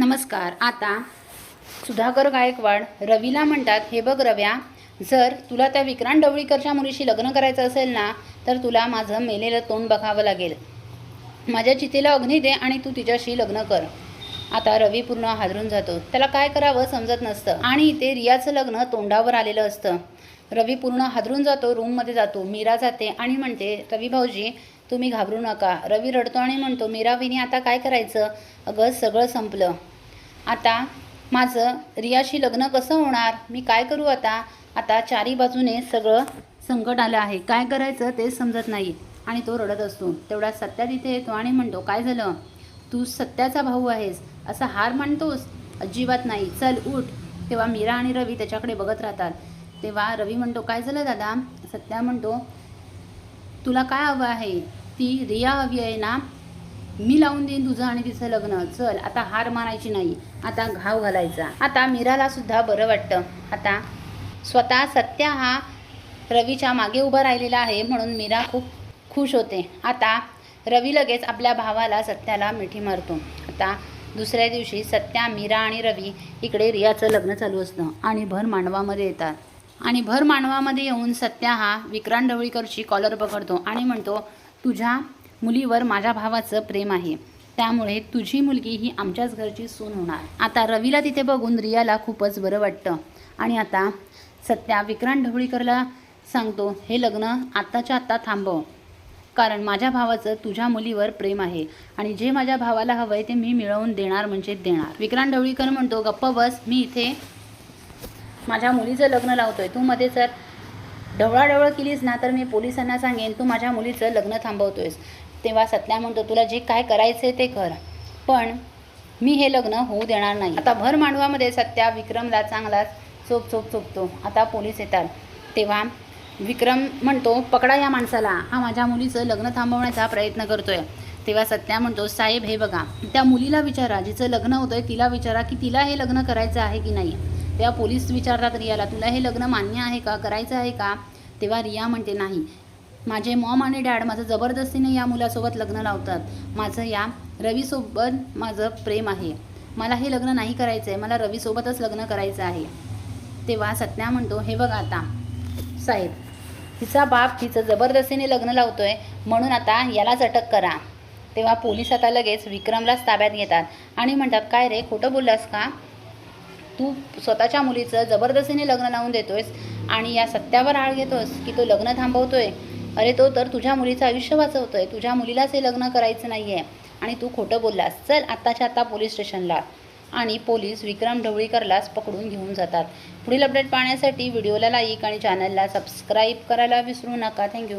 नमस्कार. आता सुधाकर गायकवाड रवीला म्हणतात हे बघ रव्या जर तुला त्या विक्रांत ढवळीकरच्या मुलीशी लग्न करायचं असेल ना तर तुला माझं मेलेलं तोंड बघावं लागेल. माझ्या चितेला अग्नी दे आणि तू तिच्याशी लग्न कर. आता रवी पूर्ण हादरून जातो. त्याला काय करावं समजत नसतं. आणि इथे रियाचं लग्न तोंडावर आलेलं असतं. रवी पूर्ण हादरून जातो रूममध्ये जातो. मीरा जाते आणि म्हणते रवी भाऊजी तुम्ही घाबरू नका. रवी रडतो आणि म्हणतो मीरा विनी आता काय करायचं? अगं सगळं संपलं. आता माझं रियाशी लग्न कसं होणार? मी काय करू आता? आता चारी बाजूने सगळं संकट आलं आहे. काय करायचं तेच समजत नाही आणि तो रडत असतो. तेवढा सत्या तिथे येतो आणि म्हणतो काय झालं? तू सत्याचा भाऊ आहेस. असा हार मानतोस? अजिबात नाही. चल उठ. तेव्हा मीरा आणि रवी त्याच्याकडे बघत राहतात. तेव्हा रवी म्हणतो काय झालं दादा? सत्या म्हणतो तुला काय हवं आहे? ती रिया हवी आहे ना? मी लावून देईन तुझं आणि तिचं लग्न. चल आता हार मानायची नाही. आता घाव घालायचा. आता मीराला सुद्धा बरं वाटतं. आता स्वतः सत्या हा रवीच्या मागे उभा राहिलेला आहे म्हणून मीरा खूप खुश होते. आता रवी लगेच आपल्या भावाला सत्याला मिठी मारतो. आता दुसऱ्या दिवशी सत्या मीरा आणि रवी इकडे रियाचं लग्न चालू असतं आणि भर मांडवामध्ये येतात. आणि भर मांडवामध्ये येऊन सत्या हा विक्रांत ढवळीकरची कॉलर पकडतो आणि म्हणतो तुझ्या मुलीवर माझ्या भावाचं प्रेम आहे. त्यामुळे तुझी मुलगी ही आमच्याच घरची सून होणार. आता रवीला तिथे बघून रियाला खूपच बरं वाटतं. आणि आता सत्या विक्रांत ढवळीकरला सांगतो हे लग्न आत्ताच्या आत्ता थांबव. कारण माझ्या भावाचं तुझ्या मुलीवर प्रेम आहे. आणि जे माझ्या भावाला हवं आहे ते मी मिळवून देणार म्हणजे देणार. विक्रांत ढवळीकर म्हणतो गप्प बस मी इथे माझ्या मुलीचं लग्न लावतोय. तू मध्ये जर ढवळाढवळ केलीस ना तर मी पोलिसांना सांगेन. तू माझ्या मुलीचं लग्न थांबवतोयस. तेव्हा सत्या म्हणतो तुला जे काय करायचं ते कर. पण मी हे लग्न होऊ देणार नाही. आता भर मांडवामध्ये सत्या विक्रमला चांगलाच चोप चोप चोपतो. आता पोलीस येतात. तेव्हा विक्रम म्हणतो पकडा या माणसाला. हा माझ्या मुलीचं लग्न थांबवण्याचा प्रयत्न करतोय. तेव्हा सत्या म्हणतो साहेब हे बघा. त्या मुलीला विचारा. जिचं लग्न होतंय तिला विचारा की तिला हे लग्न करायचं आहे की नाही. तेव्हा पोलीस विचारतात रियाला तुला हे लग्न मान्य आहे का? करायचं आहे का? तेव्हा रिया म्हणते नाही. माझे मॉम आणि डॅड माझं जबरदस्तीने या मुलासोबत लग्न लावतात. माझं या रवीसोबत माझं प्रेम आहे. मला हे लग्न नाही करायचं आहे मला रवीसोबतच लग्न करायचं आहे. तेव्हा सत्या म्हणतो हे बघ आता साहेब तिचा बाप तिचं जबरदस्तीने लग्न लावतोय म्हणून आता यालाच अटक करा. तेव्हा पोलीस आता लगेच विक्रमलाच ताब्यात घेतात आणि म्हणतात काय रे खोटं बोललास का? तू स्वतःच्या मुलीचं जबरदस्तीने लग्न लावून देतोयस आणि या सत्यावर आळ घेतोस की तो लग्न थांबवतोय? अरे तो तर तुझ्या मुलीचं आयुष्य वाचवतोय तुझ्या मुलीलाच हे लग्न करायचं नाही आहे आणि तू खोटं बोललास. चल आत्ताच्या आत्ता पोलीस स्टेशनला. आणि पोलीस विक्रम ढवळीकरलाच पकडून घेऊन जातात. पुढील अपडेट पाहण्यासाठी व्हिडिओला लाईक आणि चॅनलला सबस्क्राईब करायला विसरू नका. थँक्यू